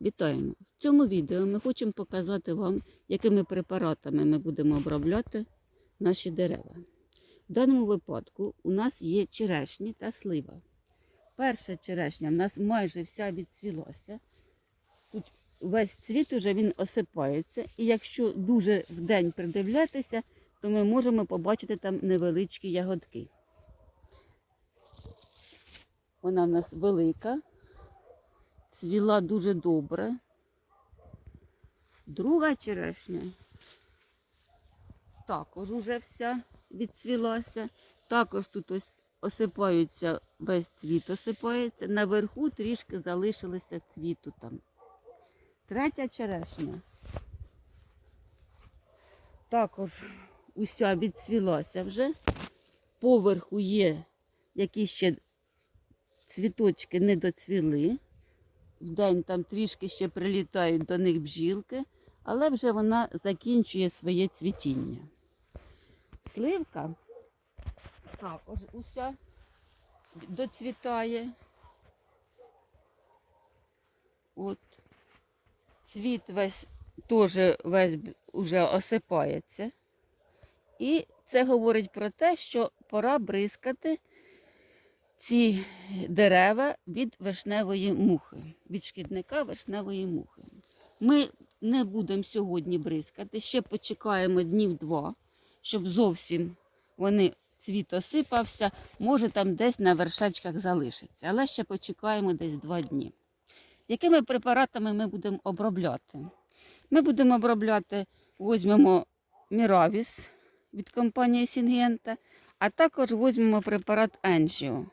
Вітаємо! В цьому відео ми хочемо показати вам, якими препаратами ми будемо обробляти наші дерева. В даному випадку у нас є черешні та слива. Перша черешня в нас майже вся відцвілася. Тут весь цвіт уже він осипається, і якщо дуже вдень придивлятися, то ми можемо побачити там невеличкі ягодки. Вона в нас велика, цвіла дуже добре. Друга черешня також уже вся відцвілася. Також тут ось осипаються, весь цвіт осипається. Наверху трішки залишилося цвіту там. Третя черешня також уся відцвілася вже. Поверху є якісь ще цвіточки не доцвіли. Вдень там трішки ще прилітають до них бджілки, але вже вона закінчує своє цвітіння. Сливка також уся доцвітає. От. Цвіт весь теж весь уже осипається. І це говорить про те, що пора бризкати ці дерева від вишневої мухи, від шкідника вишневої мухи. Ми не будемо сьогодні бризкати, ще почекаємо днів два, щоб зовсім вони цвіт осипався, може там десь на вершечках залишиться, але ще почекаємо десь два дні. Якими препаратами ми будемо обробляти? Ми будемо обробляти, візьмемо Міравіс від компанії Сінгента, а також візьмемо препарат Енжіо.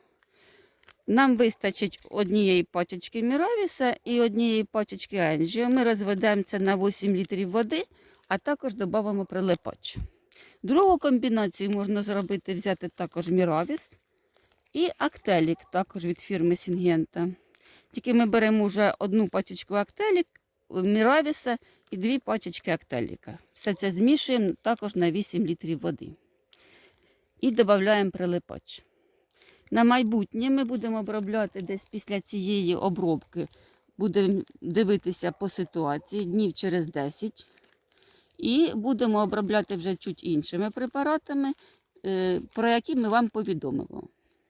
Нам вистачить однієї пачечки Міравіса і однієї пачечки Енжіо. Ми розведемо це на 8 літрів води, а також додамо прилипач. Другу комбінацію можна зробити, взяти також Міравіс і Актелік, також від фірми Сінгента. Тільки ми беремо вже одну пачечку Актелік, Міравіса і дві пачечки Актеліка. Все це змішуємо також на 8 літрів води. І додаємо прилипач. На майбутнє ми будемо обробляти десь після цієї обробки. Будемо дивитися по ситуації днів через 10. І будемо обробляти вже чуть іншими препаратами, е, про які ми вам повідомимо.